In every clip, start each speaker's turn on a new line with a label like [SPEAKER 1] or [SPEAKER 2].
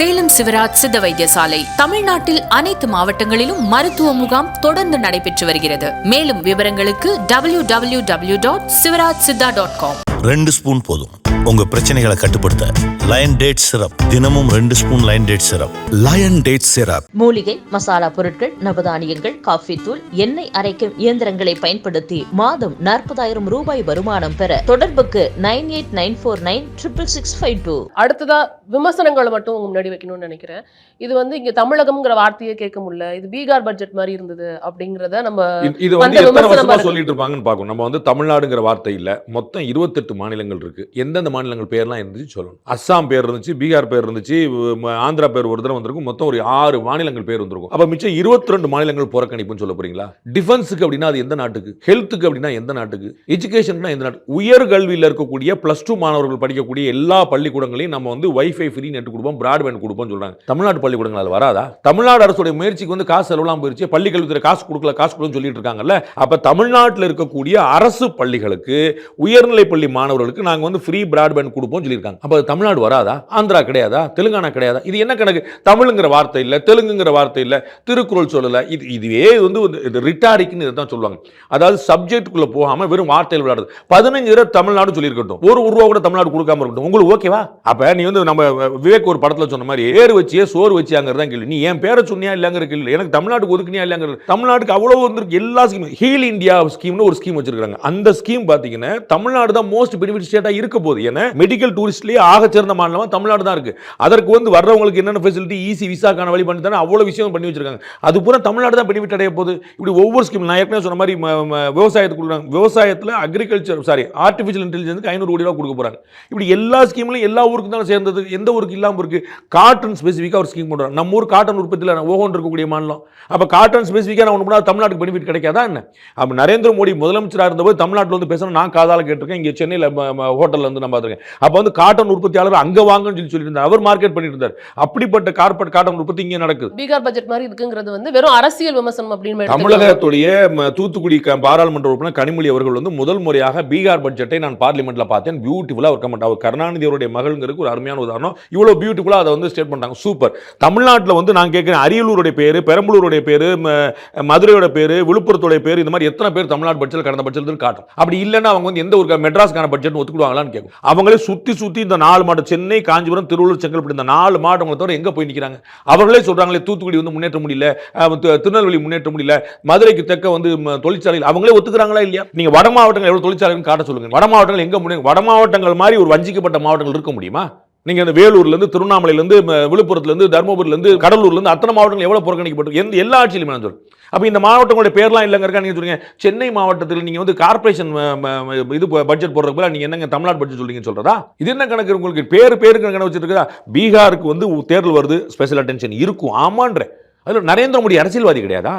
[SPEAKER 1] சேலம் சிவராஜ் சித்த வைத்தியசாலை. தமிழ்நாட்டில் அனைத்து மாவட்டங்களிலும் மருத்துவ முகாம் தொடர்ந்து நடைபெற்று வருகிறது. மேலும் விவரங்களுக்கு W W W dot Sivaraj Siddha dot com
[SPEAKER 2] ரெண்டு ஸ்பூன் போதும். உங்க பிரச்சனைகளை கட்டுப்படுத்த லயன் டேட் சிரப் தினமும் ரெண்டு spoon lion date syrup lion date syrup
[SPEAKER 3] மூலிகை மசாலா பொருட்கள் நவதானியங்கள் காஃபி தூள் எண்ணெய் அரைக்கும் இயந்திரங்களை பயன்படுத்தி மாதம் நாற்பதாயிரம் ரூபாய் வருமானம் பெற தொடர்புக்கு nine eight nine four nine triple six five two.
[SPEAKER 4] அடுத்ததா விமர்சனங்களை மட்டும் உங்க முன்னாடி வைக்கணும்னு நினைக்கிறேன். இது வந்து இங்க தமிழகம்ங்கிற வார்த்தையே கேட்க முடியல. இது பீகார் பட்ஜெட் மாதிரி இருந்தது அப்படிங்கறத நம்ம
[SPEAKER 5] இது-
[SPEAKER 4] வந்த
[SPEAKER 5] எத்தனை வருஷமா. சொல்லிட்டு இருப்பாங்கன்னு பார்க்கணும். நம்ம வந்து தமிழ்நாடுங்கிற வார்த்தை இல்ல. மொத்தம் இருபத்தெட்டு மாநிலங்கள் இருக்கு. எந்தெந்த மாநிலங்கள் பேர்லாம் இருந்துச்சு சொல்லணும். அஸ்ஸாம் பேர் இருந்துச்சு பீகார் பேர் இருந்துச்சு ஆந்திரா பேர் ஒரு தடவை வந்திருக்கும். மொத்தம் ஒரு ஆறு மாநிலங்கள் பேர் வந்திருக்கும். அப்போ மிச்சம் இருபத்தி ரெண்டு மாநிலங்கள் புறக்கணிப்புன்னு சொல்ல போறீங்களா? டிஃபென்ஸுக்கு அப்படின்னா அது எந்த நாட்டுக்கு? ஹெல்த்துக்கு அப்படின்னா எந்த நாட்டுக்கு? எஜுகேஷனுக்குனா எந்த நாட்டு உயர்கல்வியில் இருக்கக்கூடிய ப்ளஸ் டூ மாணவர்கள் படிக்கக்கூடிய எல்லா பள்ளிக்கூடங்களையும் நம்ம வந்து வைஃபை ஃப்ரீ நெட் கொடுப்போம் பிராட்பேண்ட் கொடுப்போம் சொல்றாங்க. தமிழ்நாட்டு பள்ளிக்கூடங்கள் அது வராதா? தமிழ்நாடு அரசுடைய முயற்சிக்கு வந்து காசு செலவுலாம் போயிருச்சு. பள்ளி கல்வித்துறை காசு கொடுக்கல காசு கொடுக்கணும் சொல்லிட்டு இருக்காங்கல்ல. அப்போ தமிழ்நாட்டில் இருக்கக்கூடிய அரசு பள்ளிகளுக்கு உயர்நிலை பள்ளி மாணவர்களுக்கு நாங்கள் வந்து ஃப்ரீ பிராட்பேண்ட் கொடுப்போம் சொல்லியிருக்காங்க. அப்போ தமிழ்நாடு வராதா? ஆந்திரா கிடையாதா? தெலுங்கானா கிடையாதா? இது என்ன கணக்கு? தமிழுங்கிற வார்த்தை இல்லை தெலுங்குங்கிற வார்த்தை இல்லை திருக்குறள் சொல்லலை. இது இதுவே வந்து இது ரிட்டாரிக்னு இதுதான் சொல்லுவாங்க. அதாவது சப்ஜெக்டுக்குள்ளே போகாமல் வெறும் வார்த்தையில் விளையாடுறது. பதினஞ்சு ரூபா தமிழ்நாடு சொல்லியிருக்கட்டும். ஒரு ரூபா கூட தமிழ்நாடு கொடுக்காம இருக்கட்டும். உங்களுக்கு ஓகேவா அப்போ நீ வந்து நம்ம விவேக் ஒரு படத்தில் சொன்ன மாதிரி ஏறு வச்சியே சோறு வச்சியாங்கிறது தான் கேள்வி. நீ என் பேரை சொன்னியா இல்லைங்கிற கேள்வி எனக்கு தமிழ்நாட்டுக்கு ஒதுக்குனியா இல்லைங்கிறது தமிழ்நாட்டுக்கு அவ்வளோ வந்துருக்கு எல்லா ஸ்கீம் ஹீல் இந்தியா ஸ்கீம்னு ஒரு ஸ்கீம் வச்சிருக்காங்க அந்த ஸ்கீம் பார்த்தீங்கன்னா தமிழ்நாடு தான் மோஸ்ட் பெனிஃபிட் ஸ்டேட்டாக இருக்க போகுது. ஏன்னா மெடிக்கல் டூரிஸ்ட்லேயே ஆகச்சிறந்த மாநிலமாக தமிழ்நாடு தான் இருக்குது அதற்கு வந்து வர்றவங்களுக்கு என்னென்ன ஃபெசிலிட்டி ஈஸி விசாக்கான வழி பண்ணி தானே அவ்வளோ விஷயம் பண்ணி வச்சிருக்காங்க. அது பூரா தமிழ்நாடு தான் பெனிஃபிட் அடைய போகுது. இப்படி ஒவ்வொரு ஸ்கீம் நான் ஏற்கனவே சொன்ன மாதிரி விவசாயத்துக்கு விவசாயத்தில் அக்ரிகல்ச்சர் சாரி ஆர்டிஃபிஷியல் இன்டெலிஜென்ஸுக்கு ஐநூறு கோடி ரூபா கொடுக்க போகிறாங்க இப்படி எல்லா ஸ்கீம்லையும் எல்லா ஊருக்கு தான் சேர்ந்தது. எந்த ஊருக்கு இல்லாமல் இருக்கு? காட்டன் ஸ்பெசிஃபிக்காக ஒரு ஸ்கீம் பண்ணுறாங்க நம்ம ஊர் காட்டன் உற்பத்தியில் ஓகோன் இருக்கக்கூடிய மாநிலம். அப்போ காட்டன் ஸ்பெசிஃபிக்காக நான் ஒன்று தமிழ்நாட்டுக்கு பெனிஃபிட் கிடைக்காதா என்ன? அப்போ நரேந்திர மோடி முதலமைச்சராக இருந்தபோது தமிழ்நாட்டில் வந்து பேசணும் நான் காதால கேட்டிருக்கேன். இங்கே சென்னையில் ஹோட்டலில் வந்து நான் பார்த்துருக்கேன். அப்போ வந்து காட்டன் உற்பத்தியாளர் அங்கே வாங்கன்னு சொல்லி சொல்லியிருந்தார். அவர் மார்க்கெட் பண்ணிட்டு இருந்தார் அப்படிப்பட்ட கார்பெட் காட்டன் உற்பத்தி இங்கே நடக்குது.
[SPEAKER 4] பீகார் பட்ஜெட் மாதிரி இருக்குங்கிறது வந்து வெறும் அரசியல் விமர்சனம் அப்படின்னு.
[SPEAKER 5] தமிழகத்துடைய தூத்துக்குடி பாராளுமன்ற உறுப்பினர் கனிமொழி அவர்கள் வந்து முதல் முறையாக பீகார் பட்ஜெட்டை நான் பார்லிமெண்ட்ல பார்த்தேன். பியூட்டிஃபுல்லா ஒரு கமெண்ட் அவர் கருணாநிதி அவருடைய மகள்ங்கிறதுக்கு ஒரு அருமையான உதாரணம். இவ்வளவு பியூட்டிஃபுல்லா அதை வந்து ஸ்டேட் பண்ணாங்க சூப்பர் தமிழ்நாட்டில் வந்து நான் கேட்கிறேன் அரியலூருடைய பேரு பெரம்பலூருடைய பேரு மதுரையோட பேரு விழுப்புரத்துடைய பேரு இந்த மாதிரி எத்தனை பேர் தமிழ்நாடு பட்ஜெட் கடந்த பட்ஜெட்டில் காட்டும். அப்படி இல்லைன்னா அவங்க வந்து எந்த ஒரு மெட்ராஸ்க்கான பட்ஜெட் ஒத்துக்குவாங்களான்னு கேட்கும். அவங்களே சுற்றி சுற்றி இந்த நாலு மாடு சென்னை காஞ்சிபுரம் திருவள்ளூர் செங்கல்பட்டு இந்த நாலு மாவட்டங்களை தவிர எங்கே போய் நிற்கிறாங்க அவர்களே சொல்கிறாங்களே தூத்துக்குடி வந்து முன்னேற்ற முடியல திருநெல்வேலி முன்னேற்ற முடியல மதுரைக்கு தெற்க வந்து தொழிற்சாலைகள் அவங்களே ஒத்துக்கிறாங்களா இல்லையா? நீங்கள் வட மாவட்டங்கள் எவ்வளோ தொழிற்சாலைகள் காட்ட சொல்லுங்கள் வட மாவட்டங்கள் எங்கே முடியும் வட மாவட்டங்கள் மாதிரி ஒரு வஞ்சிக்கப்பட்ட மாவட்டங்கள் இருக்க முடியுமா? நீங்கள் அந்த வேலூர்லேருந்து திருவண்ணாமலையிலேருந்து விழுப்புரத்துலேருந்து தருமபுரிலேருந்து கடலூர்லேருந்து அத்தனை மாவட்டங்கள் எவ்வளோ புறக்கணிக்கப்பட்டு எந்த எல்லா ஆட்சியிலுமே நான் சொல்கிறேன் அப்போ இந்த மாவட்டங்களுடைய பேர்லாம் இல்லைங்கிறக்கா நீங்கள் சொல்கிறீங்க சென்னை மாவட்டத்தில் நீங்கள் வந்து கார்ப்பரேஷன் இது பட்ஜெட் போடுறதுக்கு நீங்கள் என்னங்க தமிழ்நாடு பட்ஜெட் சொல்கிறீங்க சொல்கிறதா இது என்ன கணக்கு உங்களுக்கு? பேர் பேருக்கு கணக்கு வச்சிருக்கா பீகாருக்கு வந்து தேர்தல் வருது ஸ்பெஷல் அட்டென்ஷன் இருக்கும். ஆமான்ற அதில் நரேந்திர மோடி அரசியல்வாதி கிடையாதா?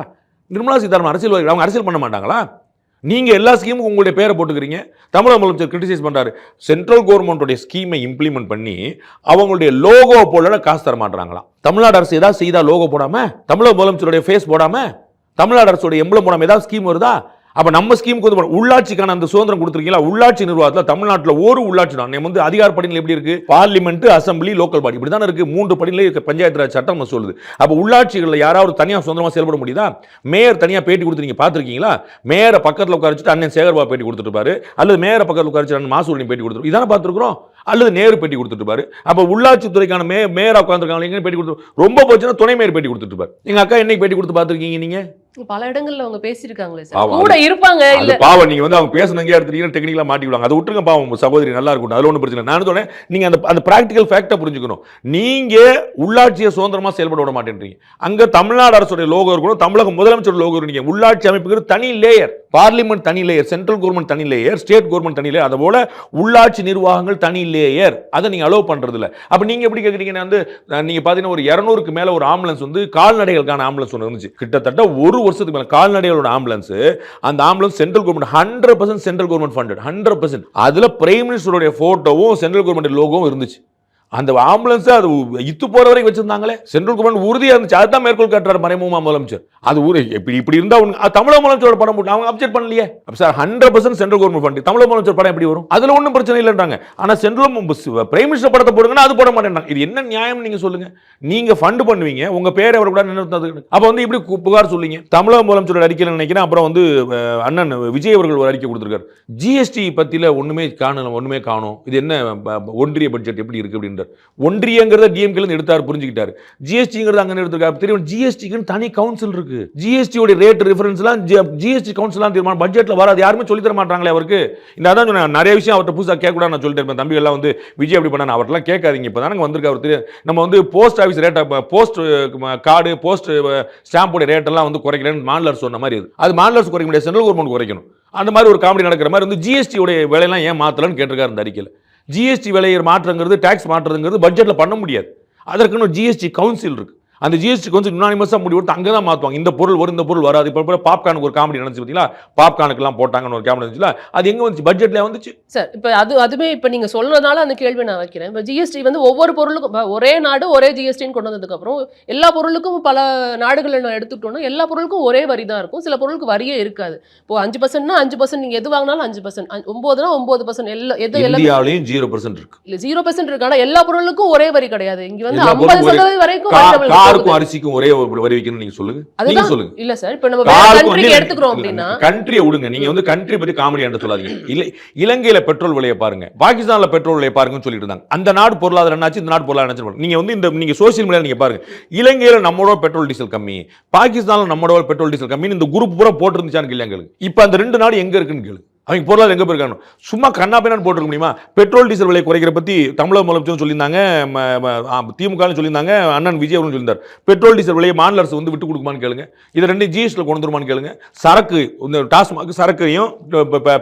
[SPEAKER 5] நிர்மலா சீதாராமன் அரசியல்வாதி அவங்க அரசியல் பண்ண மாட்டாங்களா? நீங்கள் எல்லா ஸ்கீமுக்கும் உங்களுடைய பேரை போட்டுக்கிறீங்க. தமிழக முதலமைச்சர் கிரிட்டிசைஸ் பண்ணுறாரு சென்ட்ரல் கவர்மெண்ட்டுடைய ஸ்கீமை இம்ப்ளிமெண்ட் பண்ணி அவங்களுடைய லோகோ போல காசு தர மாட்டாங்களாம் தமிழ்நாடு அரசு ஏதாவது செய்தா லோகோ போடாமல் தமிழக முதலமைச்சருடைய ஃபேஸ் போடாமல் தமிழ்நாடு அரசுடைய எம்பளம் போடாமல் ஏதாவது ஸ்கீம் வருதா? அப்போ நம்ம ஸ்கீமுக்கு வந்து உள்ளாட்சிக்கான அந்த சுதந்திரம் கொடுத்துருக்கீங்களா? உள்ளாட்சி நிர்வாகத்தில் தமிழ்நாட்டில் ஒரு உள்ளாட்சி தான் நம்ம வந்து அதிகார படிநிலை எப்படி இருக்கு? பார்லிமெண்ட் அசம்பிளி லோக்கல் பாடி இப்படி தானே இருக்கு? மூன்று படிநிலை இருக்க பஞ்சாயத்து ராஜ் சட்டம் நம்ம சொல்லுது. அப்போ உள்ளாட்சிகளில் யாராவது தனியாக சுதந்திரமாக செயல்பட முடியுதா? மேயர் தனியாக பேட்டி கொடுத்து நீங்கள் பார்த்துருக்கீங்களா? மேயரை பக்கத்தில் உட்கார வச்சுட்டு அண்ணன் சேகர்பாபு பேட்டி கொடுத்துருப்பாரு அல்லது மேயரை பக்கத்தில் உட்கார வச்சு அண்ணன் மாசூரின் பேட்டி கொடுத்துரு இதான பார்த்துருக்குறோம்? அல்லது நேரு பேட்டி கொடுத்துருப்பாரு அப்ப உள்ளாட்சித்துறைக்கான மே மேயரா உட்காந்துருக்காங்க எங்க பேட்டி கொடுத்து ரொம்ப போச்சுன்னா துணை மேயர் பேட்டி கொடுத்துருப்பாரு எங்க அக்கா என்னைக்கு பேட்டி கொடுத்து பார்த்திருக்கீங்க நீங்க?
[SPEAKER 4] பல இடங்கள்ல அவங்க பேசியிருக்காங்களே சார். கூட இருப்பாங்க இல்ல.
[SPEAKER 5] பாவம் நீங்க வந்து அவங்க பேசுனங்க எடுத்துட்டீங்கன்னா டெக்னிக்கலா மாட்டிடுவாங்க அதை விட்டுருங்க பாவம் சகோதரி நல்லா இருக்கும் அதுல ஒன்றும் பிரச்சனை. நான் சொன்னேன் நீங்க அந்த அந்த பிராக்டிகல் ஃபேக்டை புரிஞ்சுக்கணும். நீங்க உள்ளாட்சியை சுதந்திரமா செயல்பட விட மாட்டேன்றீங்க. அங்க தமிழ்நாடு அரசுடைய லோகோ இருக்கணும் தமிழக முதலமைச்சர் லோகோ இருக்கீங்க உள்ளாட்சி அமைப்புக்கு தனி லேயர் பார்லிமெண்ட் தனி லேயர் சென்ட்ரல் கவர்மெண்ட் தனி லேயர் ஸ்டேட் கவர்மெண்ட் தனி லேயர் அதுபோல உள்ளாட்சி நிர்வாகங்கள் தனி லேயர் அதை நீங்கள் அலோவ் பண்ணுறதில்ல அப்போ நீங்கள் எப்படி கேட்குறீங்கன்னா வந்து நீங்கள் பார்த்தீங்கன்னா ஒரு இரநூறுக்கு மேலே ஒரு ஆம்புலன்ஸ் வந்து கால்நடைகளுக்கான ஆம்புலன்ஸ் ஒன்று இருந்துச்சு. கிட்டத்தட்ட ஒரு வருஷத்துக்கு மேலே கால்நடைகளோட ஆம்புலன்ஸ் அந்த ambulance central government hundred percent central government funded hundred percent அதில் பிரைம் மினிஸ்டருடைய ஃபோட்டோவும் சென்ட்ரல் கவர்மெண்ட் லோகோவும் இருந்துச்சு. அந்த ஆம்புலன்ஸை அது இத்து போகிற வரைக்கும் வச்சுருந்தாங்களே. சென்ட்ரல் கவர்மெண்ட் உறுதியாக இருந்துச்சு அதுதான் மேற்கோள் காட்டுறாரு மறைமுகமாக முதலமைச்சர். அது ஊர் இப்படி இப்படி இருந்தால் அவங்க தமிழக முதலமைச்சரோட படம் போட்டு அவங்க அப்செட் பண்ணலையே. Sir hundred percent central government fund தமிழக முதலமைச்சர் படம் எப்படி வரும்? அதில் ஒன்றும் பிரச்சனை இல்லைன்றாங்க. ஆனால் சென்ட்ரல் பிரைம் மினிஸ்டர் படத்தை போடுங்கன்னா அது போட மாட்டேன்றாங்க. இது என்ன நியாயம் நீங்கள் சொல்லுங்கள் நீங்கள் ஃபண்டு பண்ணுவீங்க உங்கள் பேரை அவர் கூட நினைத்தது அப்போ வந்து இப்படி புகார் சொல்லிங்க தமிழக முதலமைச்சரோட அறிக்கையில் நினைக்கிறேன். அப்புறம் வந்து அண்ணன் விஜய் அவர்கள் ஒரு அறிக்கை கொடுத்துருக்காரு. ஜிஎஸ்டி பற்றியில் ஒன்றுமே காணல ஒன்றுமே காணும். இது என்ன ப- ஒன்றிய பட்ஜெட் எப்படி இருக்குது அப்படின்ற அப்படின்றார் ஒன்றியங்கிறத டிஎம்கேல எடுத்தார் புரிஞ்சுக்கிட்டார். புரிஞ்சுக்கிட்டாரு ஜிஎஸ்டிங்கிறது அங்கே எடுத்திருக்காரு. தெரியும் ஜிஎஸ்டிக்கு தனி கவுன்சில் இருக்கு. ஜிஎஸ்டியோட ரேட் ரெஃபரன்ஸ்லாம் ஜிஎஸ்டி கவுன்சிலாம் தீர்மானம். பட்ஜெட்ல வராது. யாருமே சொல்லி தர மாட்டாங்களே அவருக்கு. இந்த அதான் சொன்னேன் நிறைய விஷயம் அவர்கிட்ட புதுசாக கேட்கக்கூடாது நான் சொல்லிட்டு இருப்பேன் தம்பிகள் எல்லாம் வந்து விஜய் அப்படி பண்ணா அவர்லாம் கேட்காதீங்க. இப்போ தானே வந்திருக்கு அவர் தெரியும். நம்ம வந்து போஸ்ட் ஆஃபீஸ் ரேட்டை போஸ்ட் கார்டு போஸ்ட் ஸ்டாம்போட ரேட்டெல்லாம் வந்து குறைக்கிறேன்னு மாநில சொன்ன மாதிரி அது மாநில குறைக்க முடியாது. சென்ட்ரல் கவர்மெண்ட் குறைக்கணும். அந்த மாதிரி ஒரு காமெடி நடக்கிற மாதிரி வந்து ஜிஎஸ்டியோட விலையெல்லாம் ஏன் மாற்றலன்னு கேட்டிருக்காரு இந்த அறிக்கையில். ஜிஎஸ்டி விலையை மாற்றங்கிறது டேக்ஸ் மாற்றுறதுங்கிறது பட்ஜெட்டில் பண்ண முடியாது. அதற்குன்னு ஜிஎஸ்டி கவுன்சில் இருக்குது அந்த ஜிஎஸ்டி கவுன்சில் யுனானிமஸாக முடிவு அங்கே தான் மாற்றுவாங்க இந்த பொருள் வரும் இந்த பொருள் வராது. இப்போ பாப்கார்னுக்கு ஒரு காமெடி நடந்துச்சு பார்த்தீங்களா? பாப்கார்னுக்குலாம் போட்டாங்கன்னு ஒரு காமெடி இருந்துச்சுல அது எங்கே வந்துச்சு? பட்ஜெட்டில் வந்துச்சு.
[SPEAKER 4] சார் இப்போ அது அதுவே இப்போ நீங்க சொல்றதுனால அந்த கேள்வி நான் வைக்கிறேன். இப்போ ஜிஎஸ்டி வந்து ஒவ்வொரு பொருளுக்கும் ஒரே நாடு ஒரே ஜிஎஸ்டின்னு கொண்டு வந்ததுக்கு அப்புறம் எல்லா பொருளுக்கும் பல நாடுகளை நான் எடுத்துக்கிட்டோம்னா எல்லா பொருளுக்கும் ஒரே வரி தான் இருக்கும். சில பொருளுக்கு வரியே இருக்காது. இப்போ அஞ்சு பர்சன்ட்னா அஞ்சு பர்சன்ட் நீங்க எது வாங்கினாலும் அஞ்சு பர்சன்ட் ஒன்பதுனா ஒன்பது பர்சன்ட் எல்லா எது எல்லாமே
[SPEAKER 5] இந்தியாவிலையும் ஜீரோ பர்சன்ட் இருக்கு.
[SPEAKER 4] இல்ல ஜீரோ பர்சன்ட் இருக்கு. ஆனா எல்லா பொருளுக்கும் ஒரே வரி கிடையாது. இங்க வந்து ஐம்பது சதவீதம் வரைக்கும்
[SPEAKER 5] காருக்கும். அரிசிக்கும் ஒரே வரி வைக்கணும் நீங்க சொல்லுங்க. நீங்க சொல்லுங்க.
[SPEAKER 4] இல்ல சார் இப்போ நம்ம
[SPEAKER 5] இல்ல,
[SPEAKER 4] எடுத்துக்கிறோம்
[SPEAKER 5] இல்ல,
[SPEAKER 4] அப்படின்னா
[SPEAKER 5] கண்ட்ரியை விடுங்க. நீங்க வந்து கண்ட்ரி பத்தி காமெடி என்று சொல்லாதீங்க. இல்ல இலங்கையில பெட்ரோல் விலையை பாருங்க. பாகிஸ்தான்ல பெட்ரோல் விலையை பாருங்கன்னு சொல்லிட்டு இருந்தாங்க. அந்த நாடு பொருளாதாரம் என்னாச்சு? இந்த நாடு பொருளாதாரம் நீங்க வந்து இந்த நீங்க சோசியல் மீடியா நீங்க பாருங்க. இலங்கையில நம்மளோட பெட்ரோல் டீசல் கம்மி. பாகிஸ்தான்ல நம்மளோட பெட்ரோல் டீசல் கம்மி இந்த குரூப் பூரா போட்டுருந்துச்சான்னு எங்களுக்கு. இப்ப அந்த ரெண்டு நாடு எங்க இருக்குன்னு கேளு அவங்க பொருளாதாரம் எங்கே போயிருக்காங்க? சும்மா கண்ணா பின்னான்னு போட்டுருக்க முடியுமா? பெட்ரோல் டீசல் விலை குறைக்கிற பற்றி தமிழக முதலமைச்சர் சொல்லியிருந்தாங்க திமுகனு திமுகன்னு சொல்லியிருந்தாங்க அண்ணன் விஜய் அவர்களும் சொல்லியிருந்தார். பெட்ரோல் டீசல் விலையை மாநில அரசு வந்து விட்டு கொடுக்குமான்னு கேளுங்க. இதை ரெண்டு ஜிஎஸ்டியில் கொண்டு வந்துருமான்னு கேளுங்க. சரக்கு இந்த டாஸ்மாக் சரக்கையும்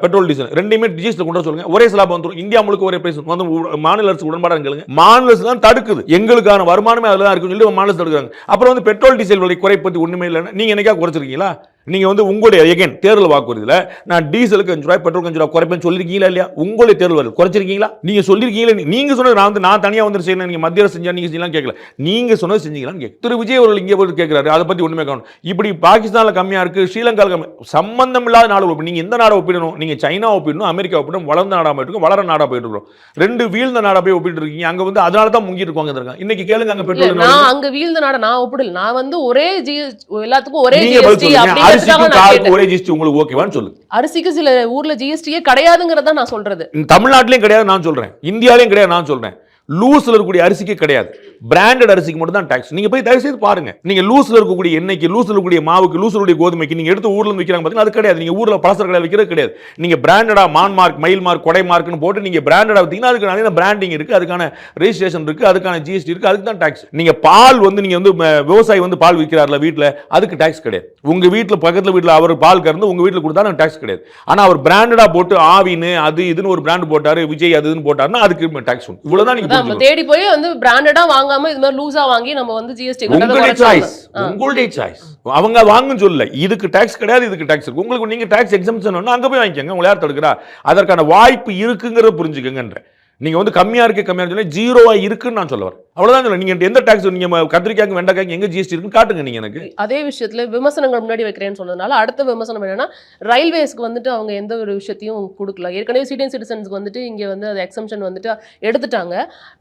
[SPEAKER 5] பெட்ரோல் டீசல் ரெண்டையுமே ஜிஎஸ்டியில் கொண்டு வர சொல்லுங்க. ஒரே சிலாபம் வந்துடும் இந்தியா முழுக்க ஒரே பிரைஸ் வந்து மாநில அரசு உடன்பாடாக கேளுங்க. மாநில அரசு தான் தடுக்குது. எங்களுக்கான வருமானமே அதில் தான் இருக்குன்னு சொல்லி மாநில அரசு அப்புறம் வந்து பெட்ரோல் டீசல் விலை குறைப்பது ஒன்றுமே இல்லைன்னா நீங்கள் என்னைக்கா குறைச்சிருக்கீங்களா? நீங்க வந்து உங்களுடைய எகைன் தேர்தல் வாக்குறுதியில நான் டீசலுக்கு அஞ்சு ரூபாய் பெட்ரோல் அஞ்சு ரூபாய் குறைப்பேன்னு சொல்லிருக்கீங்களா இல்லையா? உங்களுடைய தேர்தல் வருது. குறைச்சிருக்கீங்களா? நீங்க சொல்லிருக்கீங்களா நீ- நீங்க சொன்னது நான் வந்து நான் தனியா வந்து செய்யணும் நீங்க மத்திய அரசு செஞ்சா நீங்க செய்யலாம் கேட்கல. நீங்க சொன்னது செஞ்சீங்களான்னு கேட்க திரு. விஜய் அவர்கள் இங்கே போய் கேட்கிறாரு. அதை பத்தி ஒண்ணுமே காணும் இப்படி பாகிஸ்தான்ல கம்மியா இருக்கு ஸ்ரீலங்கால கம்மி சம்பந்தம் இல்லாத நாடு ஒப்பி- நீங்க எந்த நாடை ஒப்பிடணும்? நீங்க சைனா ஒப்பிடணும் அமெரிக்கா ஒப்பிடணும் வளர்ந்த நாடா போயிட்டு இருக்கோம் வளர நாடா போயிட்டு இருக்கோம் ரெண்டு வீழ்ந்த நாடா போய் ஒப்பிட்டு இருக்கீங்க. அங்க வந்து அதனால தான் முங்கிட்டு இருக்காங்க இருக்காங்க இன்னைக்கு கேளுங்க அங்க பெட்ரோல்
[SPEAKER 4] அங்க வீழ்ந்த நாட நான் ஒப்பிடல. நான் வந்து ஒரே ஜிஎஸ் எல்லாத்துக்கும் ஒரே ஜிஎஸ்டி கேட்டேன்.
[SPEAKER 5] ஒரே ஜிஎஸ்டி உங்களுக்கு ஓகேவான்னு சொல்லுங்க
[SPEAKER 4] அரிசிக்கு சில ஊர்ல ஜிஎஸ்டியே கிடையாதுங்கிறத நான் சொல்றது.
[SPEAKER 5] தமிழ்நாட்டிலையும் கிடையாது நான் சொல்றேன். இந்தியாலையும் கிடையாது நான் சொல்றேன். லூஸில் இருக்கக்கூடிய அரிசிக்கு கிடையாது. பிராண்டட் அரிசிக்கு மட்டும் தான் டேக்ஸ் நீங்கள் போய் தயவு செய்து பாருங்க. நீங்க லூஸில் இருக்கக்கூடிய எண்ணெய்க்கு லூஸில் இருக்கக்கூடிய மாவுக்கு லூஸில் இருக்கக்கூடிய கோதுமைக்கு நீங்கள் எடுத்து ஊரில் இருந்து விற்கிறாங்க அது கிடையாது. நீங்கள் ஊரில் பலசர் கடையில் விற்கிறது கிடையாது. நீங்கள் பிராண்டடா மான் மார்க் மைல் மார்க் கொடை மார்க்னு போட்டு நீங்கள் பிராண்டடாக வித்தீங்கன்னா அதுக்கு நிறைய பிராண்டிங் இருக்குது அதுக்கான ரெஜிஸ்ட்ரேஷன் இருக்கு. அதுக்கான ஜிஎஸ்டி இருக்கு. அதுக்கு தான் டேக்ஸ் நீங்கள் பால் வந்து நீங்க வந்து விவசாயி வந்து பால் விற்கிறார்ல வீட்டில் அதுக்கு டேக்ஸ் கிடையாது. உங்கள் வீட்டில் பக்கத்தில் வீட்டில் அவர் பால் கறந்து உங்கள் வீட்டில் கொடுத்தா டேக்ஸ் கிடையாது. ஆனால் அவர் பிராண்டடாக போட்டு ஆவின்னு அது இதுன்னு ஒரு பிராண்ட் போட்டாரு விஜய் அதுன்னு போட்டார்னா போட்டாருன்னா அதுக்கு டாக்ஸ் உண்டு. இவ்வளவுதான் நீங்க
[SPEAKER 4] நீங்கள் நம்ம. தேடி போய் வந்து பிராண்டடா வாங்காம இது மாதிரி லூசா வாங்கி நம்ம வந்து ஜிஎஸ்டி
[SPEAKER 5] உங்களுடைய சாய்ஸ் உங்களுடைய சாய்ஸ் அவங்க வாங்குன்னு சொல்லல. இதுக்கு டாக்ஸ் கிடையாது இதுக்கு டாக்ஸ் இருக்கு. உங்களுக்கு நீங்க டாக்ஸ் எக்ஸம்ஷன் அங்க போய் வாங்கிக்கோங்க. உங்களை யார் தடுக்கிறா? அதற்கான வாய்ப்பு இருக்குங்கிறத புரிஞ்சுக்கங்கன்ற நீங்க வந்து கம்மியா இருக்கு கம்மியா இருக்கு ஜீரோவா இருக்குன்னு நான் சொல்ல வரேன். அவ்வளவுதான் நீங்க எந்த டாக்ஸ் நீங்க கத்திரிக்காய்க்கு வெண்டைக்காய்க்கு எங்க ஜிஎஸ்டி இருக்குன்னு காட்டுங்க நீங்க எனக்கு.
[SPEAKER 4] அதே விஷயத்துல விமர்சனங்கள் முன்னாடி வைக்கிறேன்னு சொன்னதுனால அடுத்த விமர்சனம் என்னன்னா ரயில்வேஸ்க்கு வந்துட்டு அவங்க எந்த ஒரு விஷயத்தையும் கொடுக்கல. ஏற்கனவே சீனியர் சிட்டிசன்ஸ்க்கு வந்துட்டு இங்க வந்து அது எக்ஸம்ஷன் வந்துட்டு எடுத்துட்டாங்க.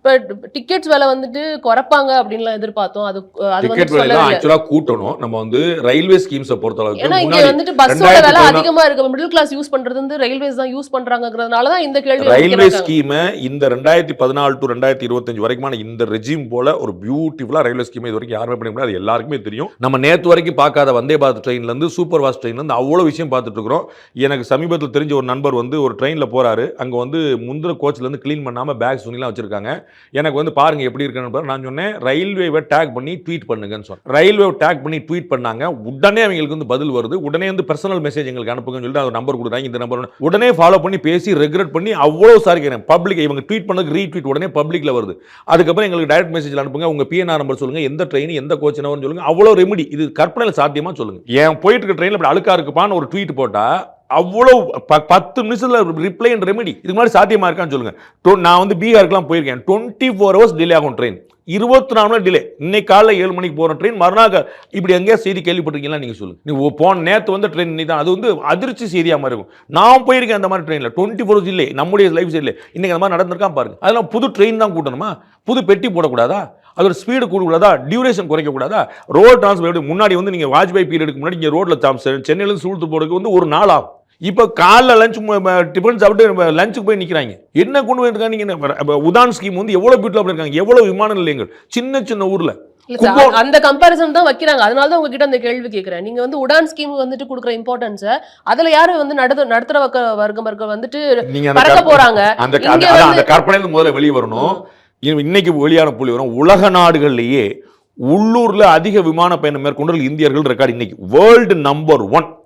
[SPEAKER 4] பட் டிக்கெட்ஸ் விலை வந்துட்டு குறைப்பாங்க அப்படின்லாம் எதிர்பார்த்தோம். அது அது
[SPEAKER 5] டிக்கெட்
[SPEAKER 4] வந்து
[SPEAKER 5] விலை தான்
[SPEAKER 4] சொல்லவே இல்லை.
[SPEAKER 5] ஆக்சுவலா கூட்டணும். நம்ம வந்து ரயில்வே ஸ்கீம்ஸை பொறுத்த அளவுக்கு
[SPEAKER 4] ஏன்னா இங்க வந்துட்டு பஸ்ஸோட விலை அதிகமா இருக்கு. மிடில் கிளாஸ் யூஸ் பண்றது வந்து ரயில்வேஸ் தான் யூஸ் பண்றாங்கிறதுனால தான் இந்த கேள்வி
[SPEAKER 5] ரயில்வே. ஸ்கீமை இந்த ரெண்டாயிரத்தி பதினாலு டு ரெண்டாயிரத்தி இருபத்தஞ்சு வரைக்குமான இந்த ரெஜிம் போல ஒரு பியூட்டிஃபுல்லாக ரயில்வே ஸ்கீம் இது வரைக்கும் யாருமே பண்ண முடியாது. அது எல்லாருக்குமே தெரியும். நம்ம நேற்று வரைக்கும் பார்க்காத வந்தே பாரத் ட்ரெயின்லேருந்து சூப்பர் ஃபாஸ்ட் ட்ரெயின்லேருந்து அவ்வளோ விஷயம் பார்த்துட்டு இருக்கிறோம். எனக்கு சமீபத்தில் தெரிஞ்ச ஒரு நண்பர் வந்து ஒரு ட்ரெயினில் போகிறாரு அங்கே வந்து முந்திர கோச்சிலேருந்து க்ளீன் பண்ணாமல் பேக் துணிலாம் வச்சுருக்காங்க. எனக்கு வந்து பாருங்கள் எப்படி இருக்குன்னு பாரு. நான் சொன்னேன் ரயில்வேவை டேக் பண்ணி ட்வீட் பண்ணுங்கன்னு சொன்னேன். ரயில்வே டேக் பண்ணி ட்வீட் பண்ணாங்க. உடனே அவங்களுக்கு வந்து பதில் வருது. உடனே வந்து பர்சனல் மெசேஜ் எங்களுக்கு அனுப்புங்கன்னு சொல்லிட்டு அது நம்பர் கொடுத்தாங்க இந்த நம்பர் உடனே ஃபாலோ பண்ணி பேசி ரெகுலேட் பண்ணி அவ்வளோ சாரி பப்ளிக் இவங்க ட்வீட் பண்ணதுக்கு ரீட்வீட் உடனே பப்ளிக்கில் வருது. அதுக்கப்புறம் எங்களுக்கு டைரக்ட் மெசேஜ் அனுப்புங்க உங்க பிஎன்ஆர் நம்பர் சொல்லுங்க எந்த ட்ரெயின் எந்த கோச் நம்பர்னு சொல்லுங்க அவ்வளோ ரெமெடி இது கற்பனையில் சாத்தியமா சொல்லுங்க. ஏன் போயிட்டு இருக்க ட்ரெயினில் இப்படி அழுக்கா இருக்குப்பான்னு ஒரு ட்வீட் போட்டா அவ்வளோ பத்து நிமிஷத்துல ரிப்ளை அண்ட் ரெமெடி இதுக்கு மாதிரி சாத்தியமா இருக்கான்னு சொல்லுங்க. நான் வந்து பீகாருக்குலாம் போயிருக்கேன். டுவெண்ட்டி ஃபோர் ஹவர்ஸ் டிலே ஆகும் ட்ரெயின் இருபத்தி நாலு மணி டிலே இன்னைக்கு காலைல ஏழு மணிக்கு போகிற ட்ரெயின் மறுநாள் இப்படி எங்கேயா செய்தி கேள்விப்பட்டிருக்கீங்களா? நீங்கள் சொல்லுங்கள் நீ போன நேற்று வந்து ட்ரெயின் நீ தான். அது வந்து அதிர்ச்சி செய்தியாக மாதிரி இருக்கும். நான் போயிருக்கேன் அந்த மாதிரி ட்ரெயினில் டுவெண்ட்டி ஃபோர் இல்லை நம்முடைய லைஃப் இல்லை இன்னைக்கு அந்த மாதிரி நடந்திருக்கான் பாருங்க. அதெல்லாம் புது ட்ரெயின் தான் கூட்டணுமா? புது பெட்டி போடக்கூடாதா? அதோட ஸ்பீடு கூடக்கூடாதா? டியூரேஷன் குறைக்கக்கூடாதா? ரோட் டிரான்ஸ்போர்ட் முன்னாடி வந்து நீங்கள் வாஜ்பாய் பீரியடுக்கு முன்னாடி இங்கே ரோட்டில் சென்னையிலேருந்து சூழ்த்து போகிறதுக்கு வந்து ஒரு நாள் ஆகும். இப்போ காலைல லஞ்ச் டிஃபன் சாப்பிட்டு லஞ்சுக்கு போய் நிற்கிறாங்க என்ன கொண்டு போயிருக்காங்க நீங்கள் உதான் ஸ்கீம் வந்து எவ்வளோ பியூட்டிஃபுல்லாக இருக்காங்க எவ்வளோ விமான நிலையங்கள்? சின்ன சின்ன ஊரில்.
[SPEAKER 4] அந்த கம்பேரிசன் தான் வைக்கிறாங்க. அதனால தான் உங்ககிட்ட அந்த கேள்வி கேட்கிறேன் நீங்க வந்து உடான் ஸ்கீம் வந்துட்டு கொடுக்குற இம்பார்ட்டன்ஸை அதுல யாரு வந்து நடுத்த வர்க்க வர்க்கம் வர்க்கம் வந்துட்டு பறக்க
[SPEAKER 5] கற்பனை-
[SPEAKER 4] போறாங்க?
[SPEAKER 5] அந்த அந்த- கற்பனையில முதல்ல வெளியே வரணும். இன்னைக்கு வெளியான புள்ளி வரும். உலக நாடுகள்லேயே உள்ளூர்ல அதிக விமான பயணம் மேற்கொண்டு இந்தியர்கள் ரெக்கார்டு இன்னைக்கு. வேர்ல்டு நம்பர் ஒன்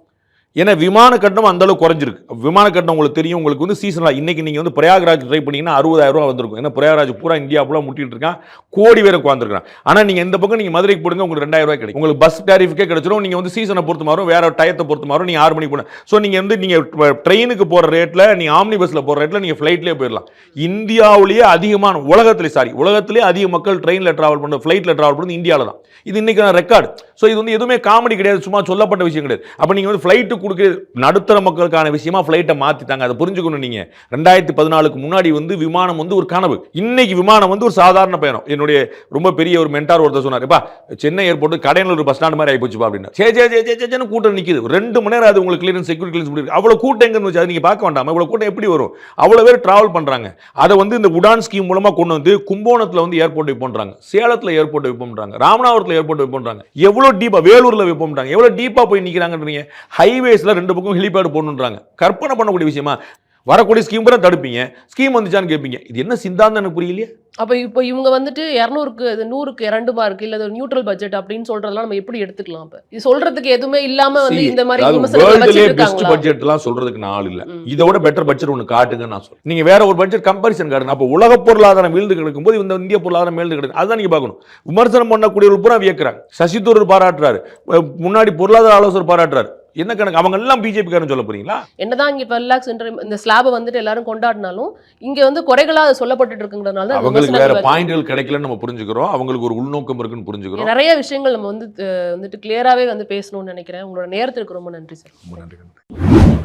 [SPEAKER 5] ஏன்னா விமான கட்டணம் அந்த குறைஞ்சிருக்கு. விமான கட்டணம் உங்களுக்கு தெரியும் உங்களுக்கு வந்து சீசனாக இன்னைக்கு நீங்கள் வந்து பிரயாகராஜ் ட்ரை பண்ணிங்கன்னா அறுபதாயிரம் ரூபா வந்திருக்கும். ஏன்னா பிரயாகராஜ் பூரா இந்தியா ஃபுல்லாக முட்டிகிட்டு இருக்கான். கோடி பேர் உட்காந்துருக்கான் ஆனால் நீங்கள் இந்த பக்கம் நீங்கள் மதுரைக்கு போடுங்க உங்களுக்கு ரெண்டாயிரம் கிடைக்கும். உங்களுக்கு பஸ் டேரிஃபிக்கே கிடைச்சிடும் நீங்கள் வந்து சீசனை பொறுத்து மாறும் வேறு டயத்தை பொறுத்து மாறும் நீங்கள் ஆறு மணிக்கு போன ஸோ நீங்கள் வந்து நீங்கள் ட்ரெயினுக்கு போகிற ரேட்டில் நீங்கள் ஆம்னி பஸ்ஸில் போகிற ரேட்டில் நீங்கள் ஃப்ளைட்லேயே போயிடலாம். இந்தியாவிலேயே அதிகமான உலகத்திலே சாரி உலகத்திலே அதிக மக்கள் ட்ரெயினில் ட்ராவல் பண்ணுற ஃப்ளைட்டில் ட்ராவல் பண்ணுறது இந்தியாவில் தான் இது இன்றைக்கான ரெக்கார்டு ஸோ இது வந்து எதுவுமே காமெடி கிடையாது சும்மா சொல்லப்பட்ட விஷயம் கிடையாது. அப்போ நீங்கள் வந்து ஃப்ளைட்டு கொடுக்குறது நடுத்தர மக்களுக்கான விஷயமா ஃப்ளைட்டை மாற்றிட்டாங்க அதை புரிஞ்சுக்கணும் நீங்கள் ரெண்டாயிரத்தி பதினாலுக்கு முன்னாடி வந்து விமானம் வந்து ஒரு கனவு. இன்னைக்கு விமானம் வந்து ஒரு சாதாரண பயணம். என்னுடைய ரொம்ப பெரிய ஒரு மென்டார் ஒருத்தர் சொன்னார் "எப்பா சென்னை ஏர்போர்ட் கடையில் ஒரு பஸ் ஸ்டாண்ட் மாதிரி ஆகிப்போச்சுப்பா அப்படின்னு சே சே சே சேன்னு கூட்டம் நிற்கிது ரெண்டு மணி நேரம் அது உங்களுக்கு கிளியரன்ஸ் செக்யூரிட்டி கிளியரன்ஸ் முடியும் அவ்வளோ கூட்டம் எங்கன்னு வச்சு அதை நீங்கள் பார்க்க வேண்டாம்? இவ்வளோ கூட்டம் எப்படி வரும்? அவ்வளோ பேர் டிராவல் பண்ணுறாங்க அதை வந்து இந்த உடான் ஸ்கீம் மூலமாக கொண்டு வந்து கும்போணத்தில் வந்து ஏர்போர்ட் வைப்போன்றாங்க சேலத்தில் ஏர்போர்ட் வைப்போம்ன்றாங்க ராமநாதபுரத்தில் ஏர்போர்ட் வைப்போன்றாங்க எவ்வளோ டீப்பாக வேலூரில் வைப்போம்ன்றாங்க எவ்வளோ டீப்பாக போய் நிற்கிறாங்கன்றீங்க ஹைவே ஹைவேஸில் ரெண்டு பக்கம் ஹெலிபேட் போடணுன்றாங்க கற்பனை பண்ணக்கூடிய விஷயமா? வரக்கூடிய ஸ்கீம் பூரா தடுப்பீங்க. ஸ்கீம் வந்துச்சான்னு கேட்பீங்க இது என்ன சிந்தாந்தம் எனக்கு புரியலையே.
[SPEAKER 4] அப்ப இப்போ இவங்க வந்துட்டு இரநூறுக்கு இது நூறுக்கு இரண்டு மார்க் இல்ல நியூட்ரல் பட்ஜெட் அப்படின்னு சொல்றதெல்லாம் நம்ம எப்படி எடுத்துக்கலாம் இப்ப இது சொல்றதுக்கு எதுவுமே இல்லாம வந்து இந்த மாதிரி
[SPEAKER 5] பெஸ்ட் பட்ஜெட்லாம் சொல்றதுக்கு நான் ஆள் இல்ல.
[SPEAKER 4] ம்.
[SPEAKER 5] இதை விட பெட்டர் பட்ஜெட் ஒன்று காட்டுங்கன்னு நான் சொல்றேன். நீங்க வேற ஒரு பட்ஜெட் கம்பேரிசன் காட்டுங்க. அப்போ உலக பொருளாதாரம் வீழ்ந்து கிடக்கும் போது இந்த இந்திய பொருளாதாரம் வீழ்ந்து கிடக்கு. அதான் நீங்க பார்க்கணும். விமர்சனம் பண்ணக்கூடியவர்கள் பூரா வியக்கிறாங்க சசி தரூர் பாராட்டுறாரு முன்னாடி பொருளாதார ஆலோசகர் பாராட்டுறாரு. என்ன கணக்கு? அவங்க எல்லாம் பிஜேபி காரன் சொல்ல போறீங்களா?
[SPEAKER 4] என்னதான் இங்க டுவெல் லேக்ஸ் இந்த ஸ்லாபை வந்துட்டு எல்லாரும் கொண்டாடினாலும் இங்க வந்து குறைகளா சொல்லப்பட்டு இருக்குங்கிறதுனால
[SPEAKER 5] அவங்களுக்கு வேற பாயிண்ட்கள் கிடைக்கலன்னு நம்ம புரிஞ்சுக்கிறோம். அவங்களுக்கு ஒரு உள்நோக்கம் இருக்குன்னு புரிஞ்சுக்கிறோம்.
[SPEAKER 4] நிறைய விஷயங்கள் நம்ம வந்து வந்துட்டு கிளியராகவே வந்து பேசணும்னு நினைக்கிறேன். உங்களோட நேரத்திற்கு ரொம்ப நன்றி சார்
[SPEAKER 5] ரொம்ப நன்றி.